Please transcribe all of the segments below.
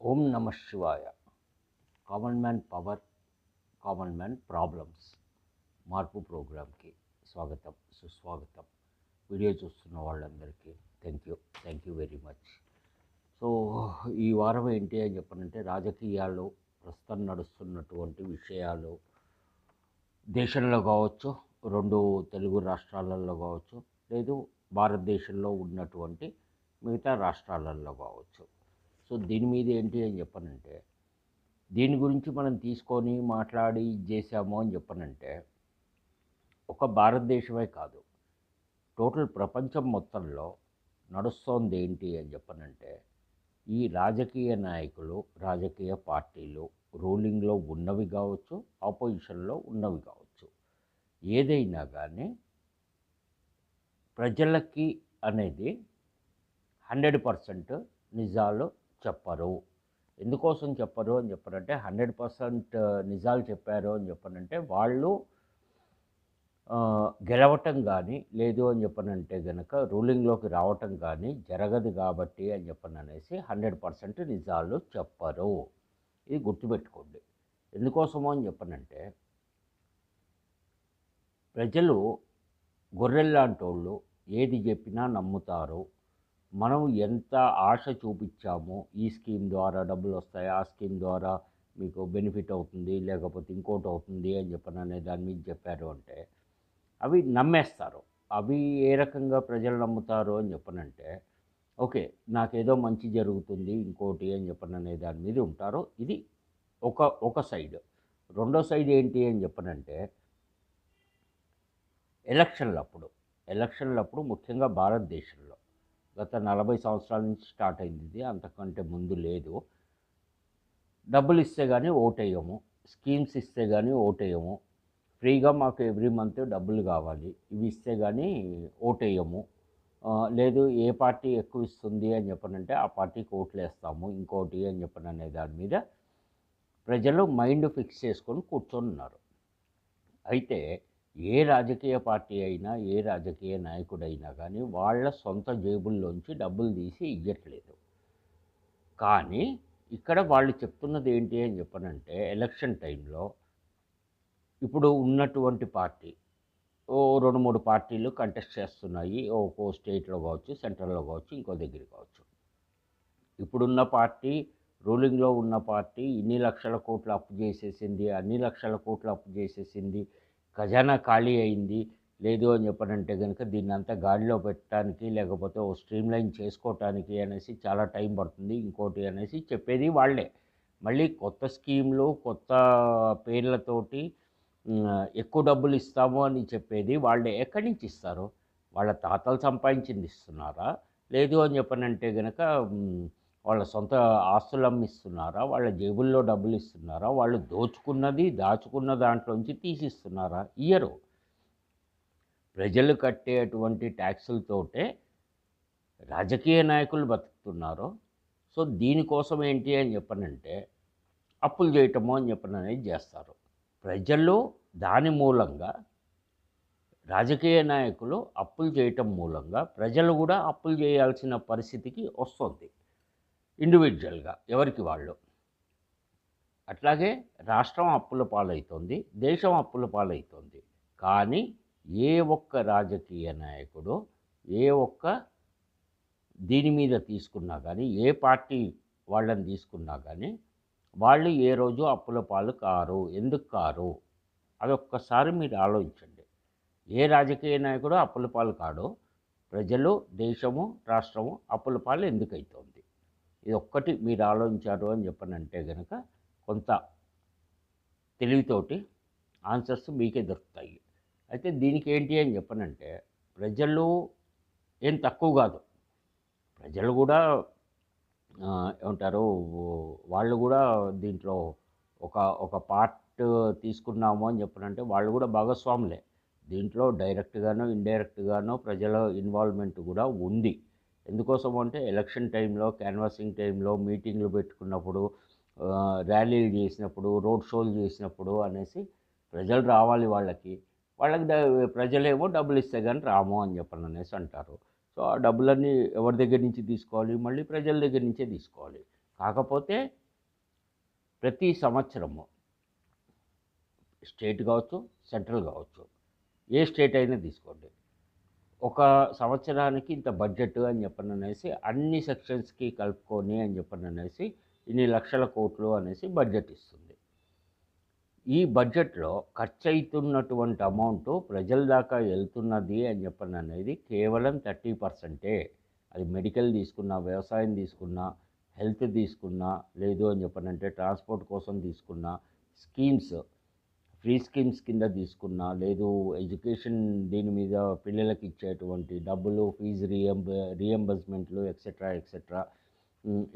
ఓం నమ శివాయ. Common man power common man problems మార్పు ప్రోగ్రామ్కి స్వాగతం సుస్వాగతం. వీడియో చూస్తున్న వాళ్ళందరికీ thank you thank you very much so ఈ వారం ఏంటి అని చెప్పనంటే రాజకీయాలు ప్రస్తుతం నడుస్తున్నటువంటి విషయాలు. దేశంలో కావచ్చు రెండు తెలుగు రాష్ట్రాలలో కావచ్చు లేదు భారతదేశంలో ఉన్నటువంటి మిగతా రాష్ట్రాలలో కావచ్చు. సో దీని మీద ఏంటి అని చెప్పనంటే దీని గురించి మనం తీసుకొని మాట్లాడి ఇది చేసాము అని చెప్పనంటే ఒక భారతదేశమే కాదు. టోటల్ ప్రపంచం మొత్తంలో నడుస్తోంది ఏంటి అని చెప్పనంటే ఈ రాజకీయ నాయకులు రాజకీయ పార్టీలు రూలింగ్లో ఉన్నవి కావచ్చు ఆపోజిషన్లో ఉన్నవి కావచ్చు. ఏదైనా కానీ ప్రజలకి అనేది హండ్రెడ్ పర్సెంట్ నిజాలు చెప్పరు. ఎందుకోసం చెప్పరు అని చెప్పారంటే హండ్రెడ్ పర్సెంట్ నిజాలు చెప్పారు అని చెప్పనంటే వాళ్ళు గెలవటం కానీ లేదు అని చెప్పనంటే గనక రూలింగ్లోకి రావటం కానీ జరగదు కాబట్టి అని చెప్పని అనేసి హండ్రెడ్ పర్సెంట్ నిజాలు చెప్పరు. ఇది గుర్తుపెట్టుకోండి. ఎందుకోసమో అని చెప్పనంటే ప్రజలు గొర్రెల్లాంటి వాళ్ళు ఏది చెప్పినా నమ్ముతారు. మనం ఎంత ఆశ చూపించామో ఈ స్కీమ్ ద్వారా డబ్బులు వస్తాయి ఆ స్కీమ్ ద్వారా మీకు బెనిఫిట్ అవుతుంది లేకపోతే ఇంకోటి అవుతుంది అని చెప్పని అనే దాని మీద చెప్పారు అంటే అవి నమ్మేస్తారు. అవి ఏ రకంగా ప్రజలు నమ్ముతారు అని చెప్పనంటే ఓకే నాకేదో మంచి జరుగుతుంది ఇంకోటి అని చెప్పని అనే దాని మీద ఉంటారు. ఇది ఒక ఒక సైడ్. రెండో సైడ్ ఏంటి అని చెప్పనంటే ఎలక్షన్లప్పుడు ఎలక్షన్లప్పుడు ముఖ్యంగా భారతదేశంలో గత నలభై సంవత్సరాల నుంచి స్టార్ట్ అయింది ఇది అంతకంటే ముందు లేదు. డబ్బులు ఇస్తే కానీ ఓటేయము స్కీమ్స్ ఇస్తే కానీ ఓటేయము ఫ్రీగా మాకు ఎవ్రీ మంత్ డబ్బులు కావాలి ఇవి ఇస్తే కానీ ఓటేయము. లేదు ఏ పార్టీ ఎక్కువ ఇస్తుంది అని చెప్పనంటే ఆ పార్టీకి ఓట్లు వేస్తాము ఇంకోటి అని చెప్పని అనే దాని మీద ప్రజలు మైండ్ ఫిక్స్ చేసుకొని కూర్చొని ఉన్నారు. అయితే ఏ రాజకీయ పార్టీ అయినా ఏ రాజకీయ నాయకుడైనా కానీ వాళ్ళ సొంత జేబుల్లోంచి డబ్బులు తీసి ఇవ్వట్లేదు కానీ ఇక్కడ వాళ్ళు చెప్తున్నది ఏంటి అని చెప్పనంటే ఎలక్షన్ టైంలో ఇప్పుడు ఉన్నటువంటి పార్టీ ఓ రెండు మూడు పార్టీలు కంటెస్ట్ చేస్తున్నాయి. ఒక్కో స్టేట్లో కావచ్చు సెంట్రల్లో కావచ్చు ఇంకో దగ్గర కావచ్చు. ఇప్పుడున్న పార్టీ రూలింగ్లో ఉన్న పార్టీ ఇన్ని లక్షల కోట్లు అప్పు చేసేసింది అన్ని లక్షల కోట్లు అప్పు చేసేసింది. ఖజానా ఖాళీ అయింది లేదు అని చెప్పనంటే కనుక దీన్ని అంతా గాడిలో పెట్టడానికి లేకపోతే ఓ స్ట్రీమ్ లైన్ చేసుకోవటానికి అనేసి చాలా టైం పడుతుంది. ఇంకోటి అనేసి చెప్పేది వాళ్ళే. మళ్ళీ కొత్త స్కీమ్లు కొత్త పేర్లతోటి ఎక్కువ డబ్బులు ఇస్తాము అని చెప్పేది వాళ్ళే. ఎక్కడి నుంచి ఇస్తారు? వాళ్ళ తాతలు సంపాదించింది ఇస్తున్నారా? లేదు అని చెప్పనంటే కనుక వాళ్ళ సొంత ఆస్తులు అమ్మిస్తున్నారా? వాళ్ళ జేబుల్లో డబ్బులు ఇస్తున్నారా వాళ్ళు దోచుకున్నది దాచుకున్న దాంట్లోంచి తీసిస్తున్నారా? ఇయ్యరు ప్రజలు కట్టేటువంటి ట్యాక్సులతోటే రాజకీయ నాయకులు బతుకుతున్నారు? సో దీనికోసం ఏంటి అని చెప్పనంటే అప్పులు చేయటము అని చెప్పని అనేది చేస్తారు. ప్రజలు దాని మూలంగా రాజకీయ నాయకులు అప్పులు చేయటం మూలంగా ప్రజలు కూడా అప్పులు చేయాల్సిన పరిస్థితికి వస్తుంది. ఇండివిజువల్గా ఎవరికి వాళ్ళు. అట్లాగే రాష్ట్రం అప్పుల పాలవుతుంది దేశం అప్పుల పాలవుతుంది కానీ ఏ ఒక్క రాజకీయ నాయకుడు ఏ ఒక్క దీని మీద తీసుకున్నా కానీ ఏ పార్టీ వాళ్ళని తీసుకున్నా కానీ వాళ్ళు ఏ రోజు అప్పుల పాలు కారు ఎందుకు కారు అదొక్కసారి మీరు ఆలోచించండి. ఏ రాజకీయ నాయకుడు అప్పుల పాలు కాడో ప్రజలు దేశము రాష్ట్రము అప్పుల పాలు ఎందుకు అవుతుంది ఇది ఒక్కటి మీరు ఆలోచించారు అని చెప్పనంటే కనుక కొంత తెలివితోటి ఆన్సర్స్ మీకే దొరుకుతాయి. అయితే దీనికి ఏంటి అని చెప్పనంటే ప్రజలు ఏం తక్కువ కాదు. ప్రజలు కూడా ఏమంటారు వాళ్ళు కూడా దీంట్లో ఒక ఒక పార్ట్ తీసుకున్నాము అని చెప్పనంటే వాళ్ళు కూడా భాగస్వాములే. దీంట్లో డైరెక్ట్గానో ఇండైరెక్ట్గానో ప్రజల ఇన్వాల్వ్మెంట్ కూడా ఉంది. ఎందుకోసం అంటే ఎలక్షన్ టైంలో క్యాన్వాసింగ్ టైంలో మీటింగ్లు పెట్టుకున్నప్పుడు ర్యాలీలు చేసినప్పుడు రోడ్ షోలు చేసినప్పుడు అనేసి ప్రజలు రావాలి వాళ్ళకి. వాళ్ళకి ప్రజలేమో డబ్బులు ఇస్తే కానీ రాము అని చెప్పని అనేసి అంటారు. సో ఆ డబ్బులన్నీ ఎవరి దగ్గర నుంచి తీసుకోవాలి? మళ్ళీ ప్రజల దగ్గర నుంచే తీసుకోవాలి. కాకపోతే ప్రతి సంవత్సరము స్టేట్ కావచ్చు సెంట్రల్ కావచ్చు ఏ స్టేట్ అయినా తీసుకోండి. ఒక సంవత్సరానికి ఇంత బడ్జెట్ అని చెప్పని అనేసి అన్ని సెక్షన్స్కి కలుపుకొని అని చెప్పని అనేసి ఇన్ని లక్షల కోట్లు అనేసి బడ్జెట్ ఇస్తుంది. ఈ బడ్జెట్లో ఖర్చు అవుతున్నటువంటి అమౌంట్ ప్రజల దాకా వెళ్తున్నది అని చెప్పని అనేది కేవలం థర్టీ పర్సెంటే. అది మెడికల్ తీసుకున్నా వ్యవసాయం తీసుకున్నా హెల్త్ తీసుకున్నా లేదు అని చెప్పనంటే ట్రాన్స్పోర్ట్ కోసం తీసుకున్నా స్కీమ్స్ ఫ్రీ స్కీమ్స్ కింద తీసుకున్నా లేదు ఎడ్యుకేషన్ దీని మీద పిల్లలకి ఇచ్చేటువంటి డబ్బులు ఫీజు రియంబ రియంబర్స్మెంట్లు ఎక్సెట్రా ఎక్సెట్రా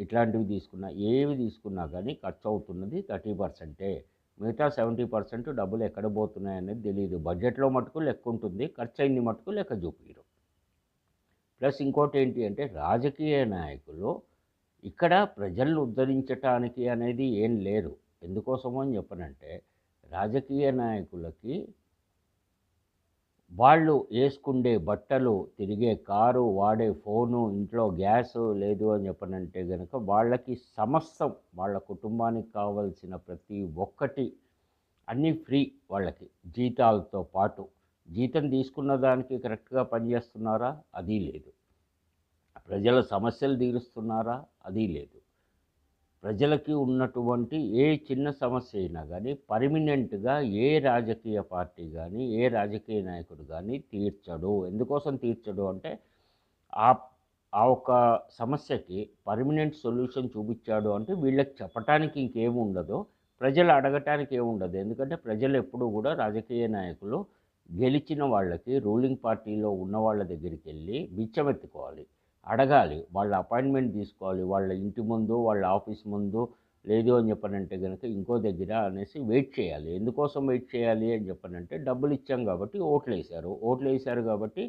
ఇట్లాంటివి తీసుకున్నా ఏవి తీసుకున్నా కానీ ఖర్చు అవుతున్నది థర్టీ పర్సెంటే. మిగతా సెవెంటీ పర్సెంట్ డబ్బులు ఎక్కడ పోతున్నాయి అనేది తెలియదు బడ్జెట్లో మటుకు లెక్క ఉంటుంది ఖర్చు అయింది మటుకు లెక్క చూపించరు ప్లస్ ఇంకోటి ఏంటి అంటే రాజకీయ నాయకులు ఇక్కడ ప్రజలను ఉద్ధరించటానికి అనేది ఏం లేరు ఎందుకోసమో అని చెప్పనంటే రాజకీయ నాయకులకి వాళ్ళు వేసుకుండే బట్టలు తిరిగే కారు వాడే ఫోను ఇంట్లో గ్యాస్ లేదు అని చెప్పనంటే కనుక వాళ్ళకి సమస్తం వాళ్ళ కుటుంబానికి కావలసిన ప్రతి ఒక్కటి అన్నీ ఫ్రీ వాళ్ళకి జీతాలతో పాటు. జీతం తీసుకున్న దానికి కరెక్ట్గా పనిచేస్తున్నారా అది లేదు. ప్రజల సమస్యలు తీరుస్తున్నారా? అది లేదు. ప్రజలకి ఉన్నటువంటి ఏ చిన్న సమస్య అయినా కానీ పర్మినెంట్గా ఏ రాజకీయ పార్టీ కానీ ఏ రాజకీయ నాయకుడు కానీ తీర్చడు. ఎందుకోసం తీర్చడు అంటే ఆ ఆ ఒక సమస్యకి పర్మనెంట్ సొల్యూషన్ చూపించాడు అంటే వీళ్ళకి చెప్పటానికి ఇంకేముండదు. ప్రజలు అడగటానికి ఏముండదు. ఎందుకంటే ప్రజలు ఎప్పుడూ కూడా రాజకీయ నాయకులు గెలిచిన వాళ్ళకి రూలింగ్ పార్టీలో ఉన్న వాళ్ళ దగ్గరికి వెళ్ళి బిచ్చమెత్తుకోవాలి అడగాలి. వాళ్ళ అపాయింట్మెంట్ తీసుకోవాలి. వాళ్ళ ఇంటి ముందు వాళ్ళ ఆఫీస్ ముందు లేదు అని చెప్పనంటే కనుక ఇంకో దగ్గర అనేసి వెయిట్ చేయాలి. ఎందుకోసం వెయిట్ చేయాలి అని చెప్పనంటే డబ్బులు ఇచ్చాం కాబట్టి ఓట్లు వేశారు. ఓట్లు వేశారు కాబట్టి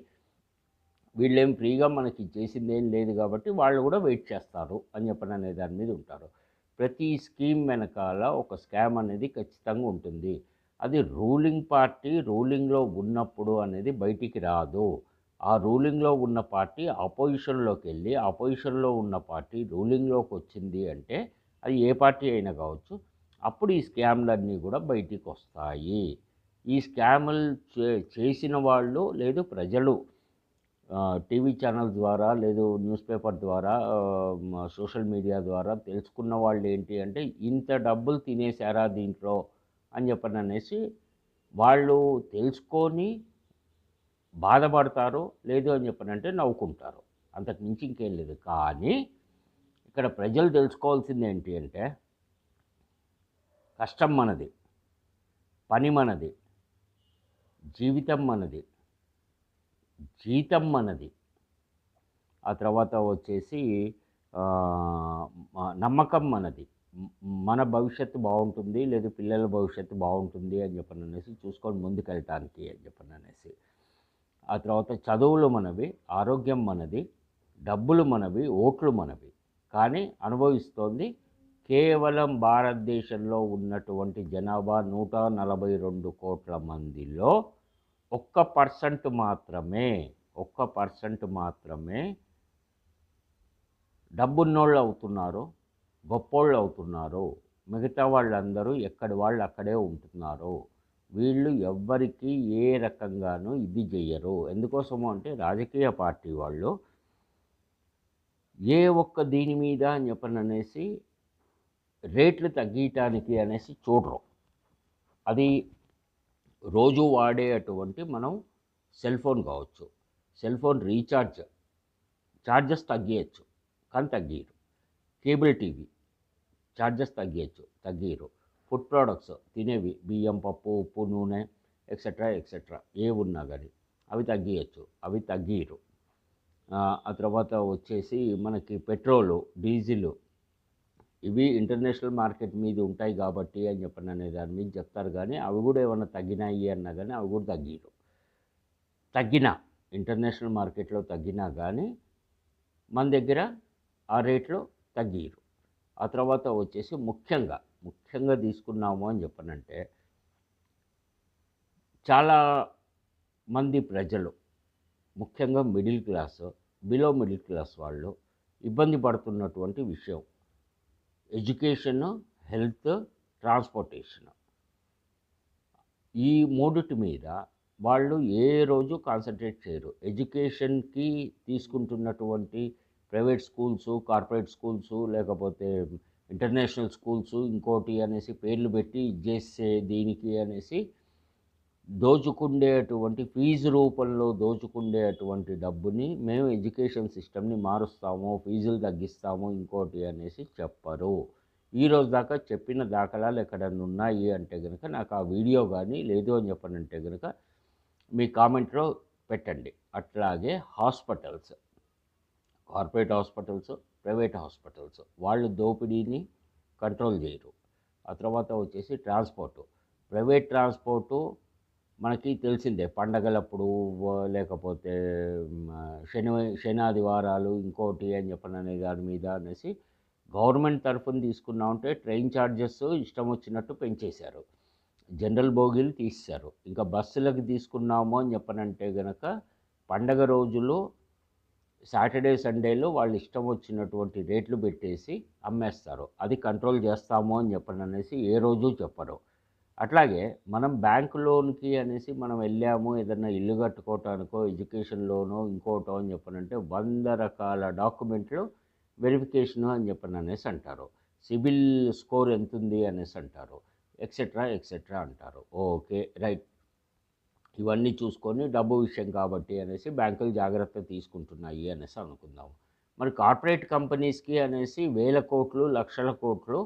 వీళ్ళేం ఫ్రీగా మనకి చేసింది ఏం లేదు కాబట్టి వాళ్ళు కూడా వెయిట్ చేస్తారు అని చెప్పని అనే దాని మీద ఉంటారు. ప్రతి స్కీమ్ వెనకాల ఒక స్కామ్ అనేది ఖచ్చితంగా ఉంటుంది. అది రూలింగ్ పార్టీ రూలింగ్లో ఉన్నప్పుడు అనేది బయటికి రాదు. ఆ రూలింగ్లో ఉన్న పార్టీ అపోజిషన్లోకి వెళ్ళి అపోజిషన్లో ఉన్న పార్టీ రూలింగ్లోకి వచ్చింది అంటే అది ఏ పార్టీ అయినా కావచ్చు అప్పుడు ఈ స్కామ్లన్నీ కూడా బయటికి వస్తాయి. ఈ స్కాములు చే చేసిన వాళ్ళు లేదు ప్రజలు టీవీ ఛానల్ ద్వారా లేదు న్యూస్ పేపర్ ద్వారా సోషల్ మీడియా ద్వారా తెలుసుకున్న వాళ్ళు ఏంటి అంటే ఇంత డబ్బులు తినేశారా దీంట్లో అని చెప్పని అనేసి వాళ్ళు తెలుసుకొని బాధపడతారు లేదు అని చెప్పనంటే నవ్వుకుంటారు. అంతకు మించి ఇంకేం లేదు. కానీ ఇక్కడ ప్రజలు తెలుసుకోవాల్సింది ఏంటి అంటే కష్టం మనది పని మనది జీవితం మనది జీతం మనది. ఆ తర్వాత వచ్చేసి నమ్మకం మనది. మన భవిష్యత్తు బాగుంటుంది లేదు పిల్లల భవిష్యత్తు బాగుంటుంది అని చెప్పని అనేసి చూసుకొని ముందుకెళ్ళటానికి అని చెప్పని అనేసి ఆ తర్వాత చదువులు మనవి ఆరోగ్యం మనది డబ్బులు మనవి ఓట్లు మనవి. కానీ అనుభవిస్తోంది కేవలం భారతదేశంలో ఉన్నటువంటి జనాభా నూట నలభై రెండు కోట్ల మందిలో ఒక్క పర్సెంట్ మాత్రమే ఒక్క పర్సెంట్ మాత్రమే డబ్బున్నోళ్ళు అవుతున్నారు గొప్పోళ్ళు అవుతున్నారు. మిగతా వాళ్ళందరూ ఎక్కడి వాళ్ళు అక్కడే ఉంటున్నారు. వీళ్ళు ఎవ్వరికి ఏ రకంగానూ ఇది చెయ్యరు ఎందుకోసము అంటే రాజకీయ పార్టీ వాళ్ళు ఏ ఒక్క దీని మీద అని చెప్పననేసి రేట్లు తగ్గించడానికి అనేసి చూడరు. అది రోజు వాడే అటువంటి మనం సెల్ ఫోన్ కావచ్చు సెల్ ఫోన్ రీఛార్జ్ ఛార్జెస్ తగ్గియచ్చు కానీ తగ్గియరు. కేబుల్ టీవీ ఛార్జెస్ తగ్గియచ్చు తగ్గియరు. ఫుడ్ ప్రోడక్ట్స్ తినేవి బియ్యం పప్పు ఉప్పు నూనె ఎక్సెట్రా ఎక్సెట్రా ఏ ఉన్నా కానీ అవి తగ్గియచ్చు అవి తగ్గిరు. ఆ ఆ తర్వాత వచ్చేసి మనకి పెట్రోలు డీజిల్ ఇవి ఇంటర్నేషనల్ మార్కెట్ మీద ఉంటాయి కాబట్టి అని చెప్పని అనే దాని మీద చెప్తారు కానీ అవి కూడా ఏమైనా తగ్గినాయి అన్నా కానీ అవి కూడా తగ్గిరు. తగ్గినా ఇంటర్నేషనల్ మార్కెట్లో తగ్గినా కానీ మన దగ్గర ఆ రేట్లో తగ్గిరు. ఆ తర్వాత వచ్చేసి ముఖ్యంగా ముఖ్యంగా తీసుకున్నాము అని చెప్పనంటే చాలా మంది ప్రజలు ముఖ్యంగా middle class below middle class వాళ్ళు ఇబ్బంది పడుతున్నటువంటి విషయం. Education health transportation. ఈ మూడిటి మీద వాళ్ళు ఏ రోజు కాన్సన్ట్రేట్ చేయరు. ఎడ్యుకేషన్కి తీసుకుంటున్నటువంటి ప్రైవేట్ స్కూల్స్ కార్పొరేట్ స్కూల్స్ లేకపోతే ఇంటర్నేషనల్ స్కూల్స్ ఇంకోటి అనేసి పేర్లు పెట్టి చేసే దీనికి అనేసి దోచుకుండేటువంటి ఫీజు రూపంలో దోచుకుండేటువంటి డబ్బుని మేము ఎడ్యుకేషన్ సిస్టమ్ని మారుస్తాము ఫీజులు తగ్గిస్తాము ఇంకోటి అనేసి చెప్పరు. ఈరోజు దాకా చెప్పిన దాఖలాలు ఎక్కడన్నా ఉన్నాయి అంటే కనుక నాకు ఆ వీడియో కానీ లేదు అని చెప్పనంటే కనుక మీ కామెంట్లో పెట్టండి. అట్లాగే hospitals corporate hospitals private hospitals. వాళ్ళు దోపిడీని కంట్రోల్ చేయరు. ఆ తర్వాత వచ్చేసి ట్రాన్స్పోర్టు. ప్రైవేట్ ట్రాన్స్పోర్టు మనకి తెలిసిందే. పండగలప్పుడు లేకపోతే శని శనాదివారాలు ఇంకోటి అని చెప్పననే దాని మీద అనేసి గవర్నమెంట్ తరఫున తీసుకున్నామంటే ట్రైన్ ఛార్జెస్ ఇష్టం వచ్చినట్టు పెంచేశారు. జనరల్ బోగీలు తీశారు ఇంకా బస్సులకు తీసుకున్నాము అని చెప్పనంటే గనక పండగ రోజులు సాటర్డే సండేలో వాళ్ళు ఇష్టం వచ్చినటువంటి రేట్లు పెట్టేసి అమ్మేస్తారు. అది కంట్రోల్ చేస్తాము అని చెప్పని అనేసి ఏ రోజు చెప్పరు. అట్లాగే మనం బ్యాంక్ లోన్కి అనేసి మనం వెళ్ళాము ఏదన్నా ఇల్లు కట్టుకోవటానికో ఎడ్యుకేషన్ లోనో ఇంకోటో అని చెప్పనంటే వంద రకాల డాక్యుమెంట్లు వెరిఫికేషను అని చెప్పని అనేసి అంటారు. సిబిల్ స్కోర్ ఎంత ఉంది అనేసి అంటారు. ఎక్సెట్రా ఎక్సెట్రా అంటారు. Okay right. ఇవన్నీ చూసుకొని డబ్బు విషయం కాబట్టి అనేసి బ్యాంకులు జాగ్రత్త తీసుకుంటున్నాయి అనేసి అనుకుందాం. మరి కార్పొరేట్ కంపెనీస్కి అనేసి వేల కోట్లు లక్షల కోట్లు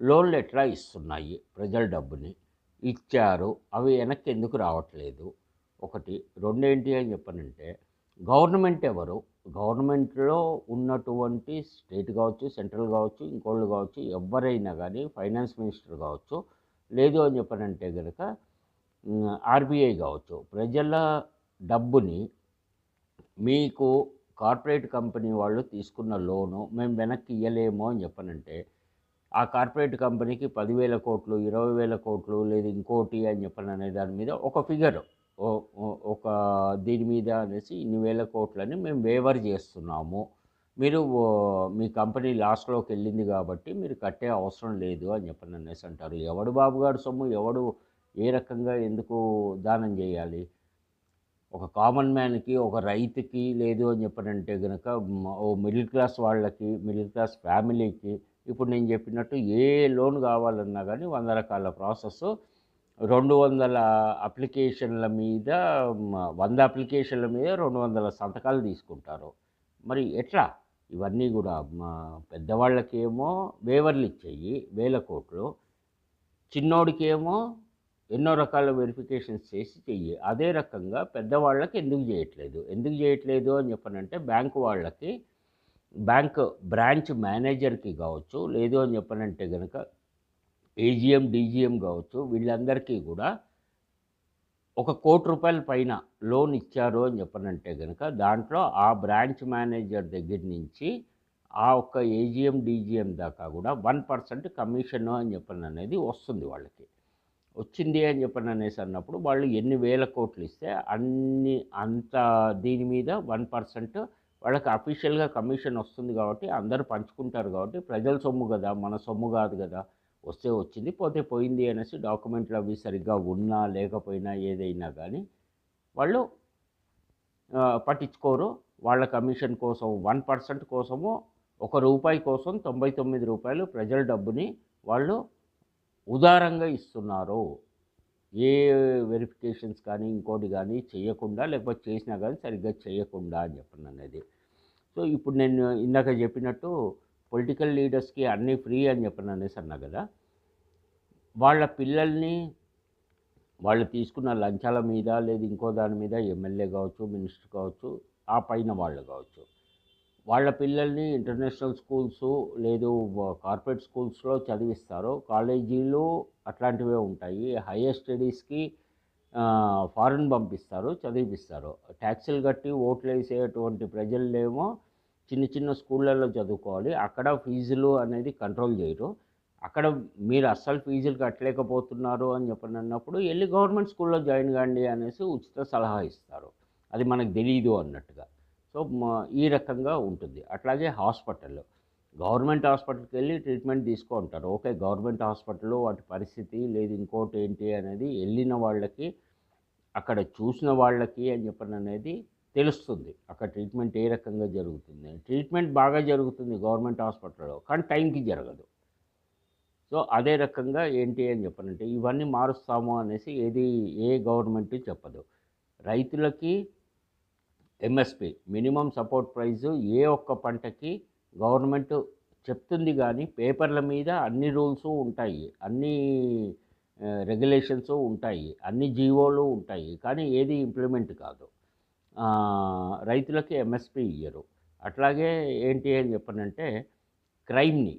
లోన్లు ఎట్లా ఇస్తున్నాయి ప్రజల డబ్బుని. ఇచ్చారు. అవి వెనక్కి ఎందుకు రావట్లేదు? ఒకటి. రెండేంటి అని చెప్పనంటే గవర్నమెంట్ ఎవరు? గవర్నమెంట్లో ఉన్నటువంటి స్టేట్ కావచ్చు సెంట్రల్ కావచ్చు ఇంకోళ్ళు కావచ్చు ఎవరైనా కానీ ఫైనాన్స్ మినిస్టర్ కావచ్చు. లేదు అని చెప్పనంటే కనుక ఆర్బీఐ కావచ్చు. ప్రజల డబ్బుని మీకు కార్పొరేట్ కంపెనీ వాళ్ళు తీసుకున్న లోను మేము వెనక్కి ఇవ్వలేము అని చెప్పనంటే ఆ కార్పొరేట్ కంపెనీకి పదివేల కోట్లు ఇరవై వేల కోట్లు లేదు ఇంకోటి అని చెప్పని అనే దాని మీద ఒక ఫిగర్. ఒక దీని మీద అనేసి ఇన్ని వేల కోట్లని మేము వేవర్ చేస్తున్నాము. మీరు మీ కంపెనీ లాస్ట్లోకి వెళ్ళింది కాబట్టి మీరు కట్టే అవసరం లేదు అని చెప్పని అనేసి అంటారు. ఎవడు బాబుగాడు సొమ్ము? ఎవడు ఏ రకంగా ఎందుకు దానం చేయాలి? ఒక కామన్ మ్యాన్కి ఒక రైతుకి లేదు అని చెప్పనంటే కనుక ఓ మిడిల్ క్లాస్ వాళ్ళకి మిడిల్ క్లాస్ ఫ్యామిలీకి ఇప్పుడు నేను చెప్పినట్టు ఏ లోన్ కావాలన్నా కానీ వంద రకాల ప్రాసెస్ రెండు వందల అప్లికేషన్ల మీద వంద అప్లికేషన్ల మీద రెండు వందల సంతకాలు తీసుకుంటారు. మరి ఎట్లా? ఇవన్నీ కూడా మా పెద్దవాళ్ళకేమో వేవర్లు ఇచ్చేయి వేల కోట్లు. చిన్నోడికేమో ఎన్నో రకాల వెరిఫికేషన్స్ చేసి చెయ్యి. అదే రకంగా పెద్దవాళ్ళకి ఎందుకు చేయట్లేదు? ఎందుకు చేయట్లేదు అని చెప్పనంటే బ్యాంకు వాళ్ళకి బ్యాంక్ బ్రాంచ్ మేనేజర్కి కావచ్చు లేదు అని చెప్పనంటే కనుక ఏజిఎం డీజీఎం కావచ్చు వీళ్ళందరికీ కూడా ఒక కోటి రూపాయల పైన లోన్ ఇచ్చారు అని చెప్పనంటే కనుక దాంట్లో ఆ బ్రాంచ్ మేనేజర్ దగ్గర నుంచి ఆ ఒక్క ఏజిఎం డీజీఎం దాకా కూడా వన్ పర్సెంట్ కమిషన్ అని చెప్పని అనేది వస్తుంది వాళ్ళకి. వచ్చింది అని చెప్పని అనేసి అన్నప్పుడు వాళ్ళు ఎన్ని వేల కోట్లు ఇస్తే అన్ని అంత దీని మీద వన్ పర్సెంట్ వాళ్ళకి అఫీషియల్గా కమిషన్ వస్తుంది కాబట్టి అందరూ పంచుకుంటారు కాబట్టి ప్రజల సొమ్ము కదా మన సొమ్ము కాదు కదా వస్తే వచ్చింది పోతే పోయింది అనేసి డాక్యుమెంట్లు అవి సరిగ్గా ఉన్నా లేకపోయినా ఏదైనా కానీ వాళ్ళు పట్టించుకోరు. వాళ్ళ కమిషన్ కోసం వన్ పర్సెంట్ కోసము ఒక రూపాయి కోసం తొంభై తొమ్మిది రూపాయలు ప్రజల డబ్బుని వాళ్ళు ఉదారంగా ఇస్తున్నారు ఏ వెరిఫికేషన్స్ కానీ ఇంకోటి కానీ చేయకుండా లేకపోతే చేసినా కానీ సరిగ్గా చేయకుండా అని చెప్పను అనేది. సో ఇప్పుడు నేను ఇందాక చెప్పినట్టు పొలిటికల్ లీడర్స్కి అన్నీ ఫ్రీ అని చెప్పను అనేసి అన్నా కదా వాళ్ళ పిల్లల్ని వాళ్ళు తీసుకున్న లంచాల మీద లేదు ఇంకో దాని మీద ఎమ్మెల్యే కావచ్చు మినిస్టర్ కావచ్చు ఆ పైన వాళ్ళు కావచ్చు వాళ్ళ పిల్లల్ని ఇంటర్నేషనల్ స్కూల్స్ లేదు కార్పొరేట్ స్కూల్స్లో చదివిస్తారు. కాలేజీలు అట్లాంటివే ఉంటాయి. హైయర్ స్టడీస్కి ఫారెన్ పంపిస్తారు చదివిస్తారు ట్యాక్సీలు కట్టి ఓట్లు వేసేటువంటి ప్రజలేమో చిన్న చిన్న స్కూళ్ళల్లో చదువుకోవాలి. అక్కడ ఫీజులు అనేది కంట్రోల్ చేయరు. అక్కడ మీరు అస్సలు ఫీజులు కట్టలేకపోతున్నారు అని చెప్పని అన్నప్పుడు వెళ్ళి గవర్నమెంట్ స్కూల్లో జాయిన్ కాండి అనేసి ఉచిత సలహా ఇస్తారు. అది మనకు తెలియదు అన్నట్టుగా. సో ఈ రకంగా ఉంటుంది. అట్లాగే హాస్పిటల్ గవర్నమెంట్ హాస్పిటల్కి వెళ్ళి ట్రీట్మెంట్ తీసుకో ఉంటారు ఓకే గవర్నమెంట్ హాస్పిటల్లో వాటి పరిస్థితి లేదు ఇంకోటి ఏంటి అనేది వెళ్ళిన వాళ్ళకి అక్కడ చూసిన వాళ్ళకి అని చెప్పని అనేది తెలుస్తుంది. అక్కడ ట్రీట్మెంట్ ఏ రకంగా జరుగుతుంది. ట్రీట్మెంట్ బాగా జరుగుతుంది గవర్నమెంట్ హాస్పిటల్లో కానీ టైంకి జరగదు. సో అదే రకంగా ఏంటి అని చెప్పనంటే ఇవన్నీ మారుస్తాము అనేసి ఏది ఏ గవర్నమెంట్ చెప్పదు. రైతులకి ఎంఎస్పి మినిమం సపోర్ట్ ప్రైజు ఏ ఒక్క పంటకి గవర్నమెంట్ చెప్తుంది కానీ పేపర్ల మీద అన్ని రూల్స్ ఉంటాయి అన్ని రెగ్యులేషన్స్ ఉంటాయి అన్ని జీవోలు ఉంటాయి కానీ ఏది ఇంప్లిమెంట్ కాదు. రైతులకి ఎంఎస్పి ఇయ్యరు. అట్లాగే ఏంటి అని చెప్పనంటే క్రైమ్ని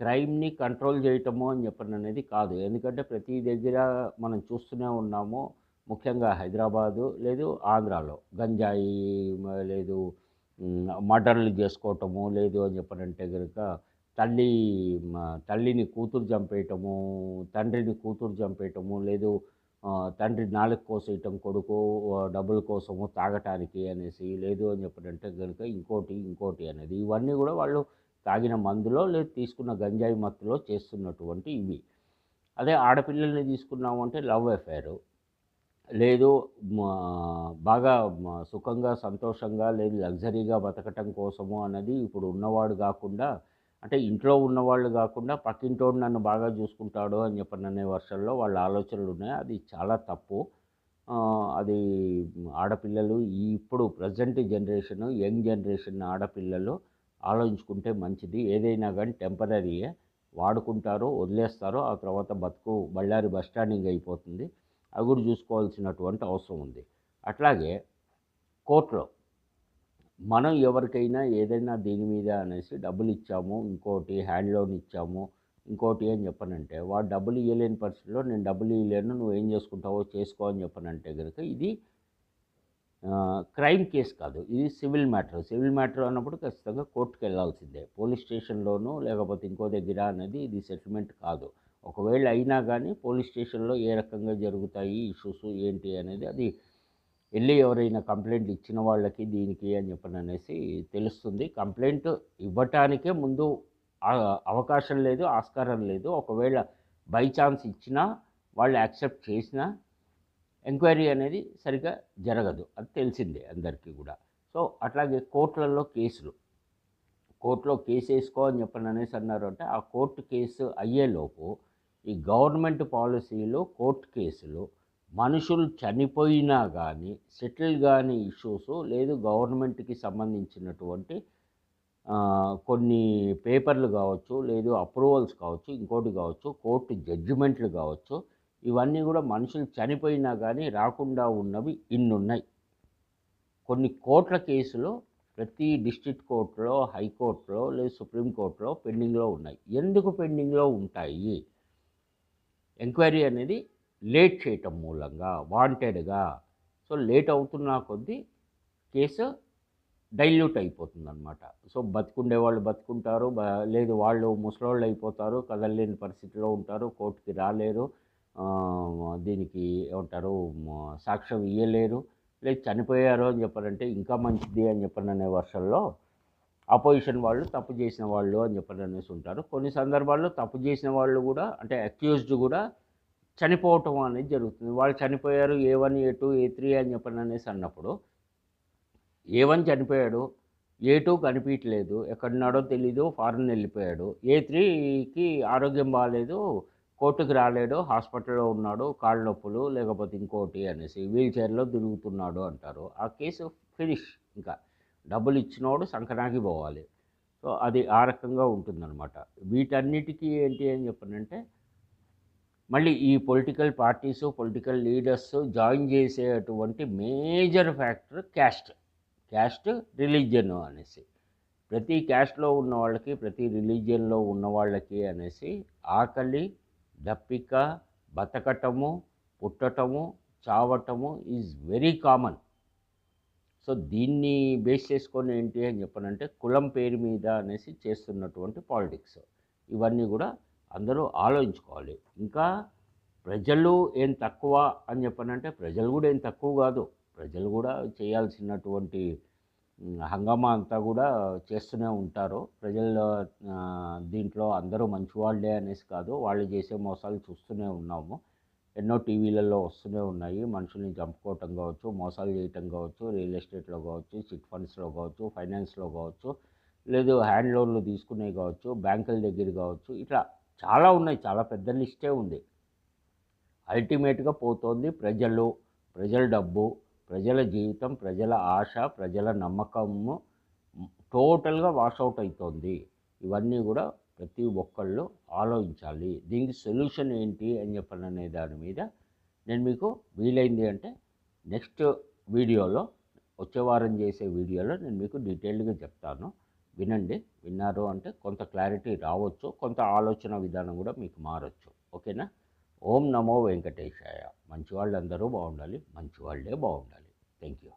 క్రైమ్ని కంట్రోల్ చేయటము అని చెప్పని అనేది కాదు. ఎందుకంటే ప్రతి దగ్గర మనం చూస్తూనే ఉన్నాము ముఖ్యంగా హైదరాబాదు లేదు ఆంధ్రాలో. గంజాయి లేదు మ్, మర్డర్లు చేసుకోవటము లేదు అని చెప్పనంటే కనుక తల్లి తల్లిని కూతురు చంపేయటము తండ్రిని కూతురు చంపేయటము లేదు తండ్రి నాలుగు కోసేయటం కొడుకు డబ్బుల కోసము తాగటానికి అనేసి లేదు అని చెప్పడంటే కనుక ఇంకోటి ఇంకోటి అనేది. ఇవన్నీ కూడా వాళ్ళు తాగిన మందులో లేదు తీసుకున్న గంజాయి మత్తులో చేస్తున్నటువంటి ఇవి. అదే ఆడపిల్లల్ని తీసుకున్నామంటే లవ్ అఫేరు లేదు మా- బాగా సుఖంగా సంతోషంగా లేదు లగ్జరీగా బతకటం కోసము అన్నది ఇప్పుడు ఉన్నవాడు కాకుండా అంటే ఇంట్లో ఉన్నవాళ్ళు కాకుండా పక్కింటోడు నన్ను బాగా చూసుకుంటాడు అని చెప్పననే వర్షంలో వాళ్ళ ఆలోచనలు ఉన్నాయి. అది చాలా తప్పు. అది ఆడపిల్లలు ఇప్పుడు ప్రజెంట్ జనరేషన్ యంగ్ జనరేషన్ ఆడపిల్లలు ఆలోచించుకుంటే మంచిది. ఏదైనా కానీ టెంపరీయే. వాడుకుంటారు వదిలేస్తారు ఆ తర్వాత బతుకు బళ్ళారి బస్ స్టాండింగ్ అయిపోతుంది. అవి కూడా చూసుకోవాల్సినటువంటి అవసరం ఉంది. అట్లాగే కోర్టులో మనం ఎవరికైనా ఏదైనా దీని మీద అనేసి డబ్బులు ఇచ్చాము ఇంకోటి హ్యాండ్ లోన్ ఇచ్చాము ఇంకోటి ఏం చెప్పనంటే వాడు డబ్బులు ఇవ్వలేని పరిస్థితిలో నేను డబ్బులు ఇవ్వలేను నువ్వు ఏం చేసుకుంటావో చేసుకో అని చెప్పనంటే కనుక ఇది క్రైమ్ కేసు కాదు. ఇది సివిల్ మ్యాటర్. సివిల్ మ్యాటర్ అన్నప్పుడు ఖచ్చితంగా కోర్టుకు వెళ్ళాల్సిందే పోలీస్ స్టేషన్లోనూ లేకపోతే ఇంకో దగ్గర అనేది ఇది సెటిల్మెంట్ కాదు. ఒకవేళ అయినా కానీ పోలీస్ స్టేషన్లో ఏ రకంగా జరుగుతాయి ఇష్యూస్ ఏంటి అనేది అది వెళ్ళి ఎవరైనా కంప్లైంట్ ఇచ్చిన వాళ్ళకి దీనికి అని చెప్పని అనేసి తెలుస్తుంది. కంప్లైంట్ ఇవ్వటానికే ముందు అవకాశం లేదు ఆస్కారం లేదు. ఒకవేళ బై ఛాన్స్ ఇచ్చినా వాళ్ళు యాక్సెప్ట్ చేసినా ఎంక్వైరీ అనేది సరిగా జరగదు. అది తెలిసిందే అందరికీ కూడా. సో అట్లాగే కోర్టులలో కేసులు. కోర్టులో కేసు వేసుకో అని చెప్పని అనేసి అన్నారు అంటే ఆ కోర్టు కేసు అయ్యేలోపు ఈ గవర్నమెంట్ పాలసీలు కోర్టు కేసులు మనుషులు చనిపోయినా కానీ సెటిల్ కాని ఇష్యూస్ లేదు గవర్నమెంట్కి సంబంధించినటువంటి కొన్ని పేపర్లు కావచ్చు లేదు అప్రూవల్స్ కావచ్చు ఇంకోటి కావచ్చు కోర్టు జడ్జిమెంట్లు కావచ్చు ఇవన్నీ కూడా మనుషులు చనిపోయినా కానీ రాకుండా ఉన్నవి ఇన్నున్నాయి. కొన్ని కోట్ల కేసులు ప్రతి డిస్ట్రిక్ట్ కోర్టులో హైకోర్టులో లేదు సుప్రీంకోర్టులో పెండింగ్లో ఉన్నాయి. ఎందుకు పెండింగ్లో ఉంటాయి? ఎంక్వైరీ అనేది లేట్ చేయటం మూలంగా వాంటెడ్గా సో లేట్ అవుతున్న కొద్దీ కేసు డైల్యూట్ అయిపోతుంది అనమాట సో బతుకుండే వాళ్ళు బతుకుంటారు లేదు వాళ్ళు ముసలోళ్ళు అయిపోతారు కదలలేని పరిస్థితిలో ఉంటారు కోర్టుకి రాలేరు దీనికి ఏమంటారు సాక్ష్యం ఇయ్యలేరు లేదు చనిపోయారు అని చెప్పారంటే ఇంకా మంచిది అని చెప్పననే వర్షంలో అపోజిషన్ వాళ్ళు తప్పు చేసిన వాళ్ళు అని చెప్పని అనేసి ఉంటారు. కొన్ని సందర్భాల్లో తప్పు చేసిన వాళ్ళు కూడా అంటే అక్యూజ్డ్ కూడా చనిపోవటం అనేది జరుగుతుంది. వాళ్ళు చనిపోయారు A one A two A three అని చెప్పని అనేసి అన్నప్పుడు ఏ వన్ చనిపోయాడు ఏ టూ కనిపించలేదు ఎక్కడున్నాడో తెలీదు ఫారెన్ వెళ్ళిపోయాడు ఏ త్రీకి ఆరోగ్యం బాగాలేదు కోర్టుకు రాలేడు హాస్పిటల్లో ఉన్నాడు కాళ్ళ నొప్పులు లేకపోతే ఇంకోటి అనేసి వీల్ చైర్లో తిరుగుతున్నాడు అంటారు. ఆ కేసు ఫినిష్ ఇంకా. డబ్బులు ఇచ్చినోడు సంకనాకి పోవాలి. సో అది ఆ రకంగా ఉంటుందన్నమాట. వీటన్నిటికీ ఏంటి అని చెప్పనంటే మళ్ళీ ఈ political parties political leaders join చేసేటువంటి major factor caste. Caste religion అనేసి. ప్రతి క్యాస్ట్లో ఉన్న వాళ్ళకి ప్రతి రిలీజియన్లో ఉన్న వాళ్ళకి అనేసి ఆకలి దప్పిక బతకటము పుట్టటము చావటము ఈజ్ వెరీ కామన్. సో దీన్ని బేస్ చేసుకొని ఏంటి అని చెప్పనంటే కులం పేరు మీద అనేసి చేస్తున్నటువంటి పాలిటిక్స్. ఇవన్నీ కూడా అందరూ ఆలోచించుకోవాలి. ఇంకా ప్రజలు ఏం తక్కువ అని చెప్పనంటే ప్రజలు కూడా ఏం తక్కువ కాదు. ప్రజలు కూడా చేయాల్సినటువంటి హంగామా అంతా కూడా చేస్తూనే ఉంటారు. ప్రజల దీంట్లో అందరూ మంచివాళ్ళే అనేసి కాదు వాళ్ళు చేసే మోసాలు చూస్తూనే ఉన్నాము. ఎన్నో టీవీలలో వస్తూనే ఉన్నాయి. మనుషుల్ని చంపుకోవటం కావచ్చు మోసాలు చేయటం కావచ్చు రియల్ ఎస్టేట్లో కావచ్చు చిట్ ఫండ్స్లో కావచ్చు ఫైనాన్స్లో కావచ్చు లేదు హ్యాండ్ లోన్లు తీసుకునే కావచ్చు బ్యాంకుల దగ్గర కావచ్చు ఇట్లా చాలా ఉన్నాయి. చాలా పెద్ద లిస్టే ఉంది. అల్టిమేట్గా పోతోంది ప్రజలు. ప్రజల డబ్బు ప్రజల జీవితం ప్రజల ఆశ ప్రజల నమ్మకము టోటల్గా వాషౌట్ అవుతోంది ఇవన్నీ కూడా ప్రతి ఒక్కళ్ళు ఆలోచించాలి. దీనికి సొల్యూషన్ ఏంటి అని చెప్పని అనే దాని మీద నేను మీకు వీలైంది అంటే నెక్స్ట్ వీడియోలో వచ్చే వారం చేసే వీడియోలో నేను మీకు డీటెయిల్డ్గా చెప్తాను. వినండి. విన్నారు అంటే కొంత క్లారిటీ రావచ్చు కొంత ఆలోచన విధానం కూడా మీకు మారచ్చు. ఓకేనా? ఓం నమో వెంకటేశాయ. మంచివాళ్ళందరూ బాగుండాలి మంచి వాళ్ళే బాగుండాలి. Thank you.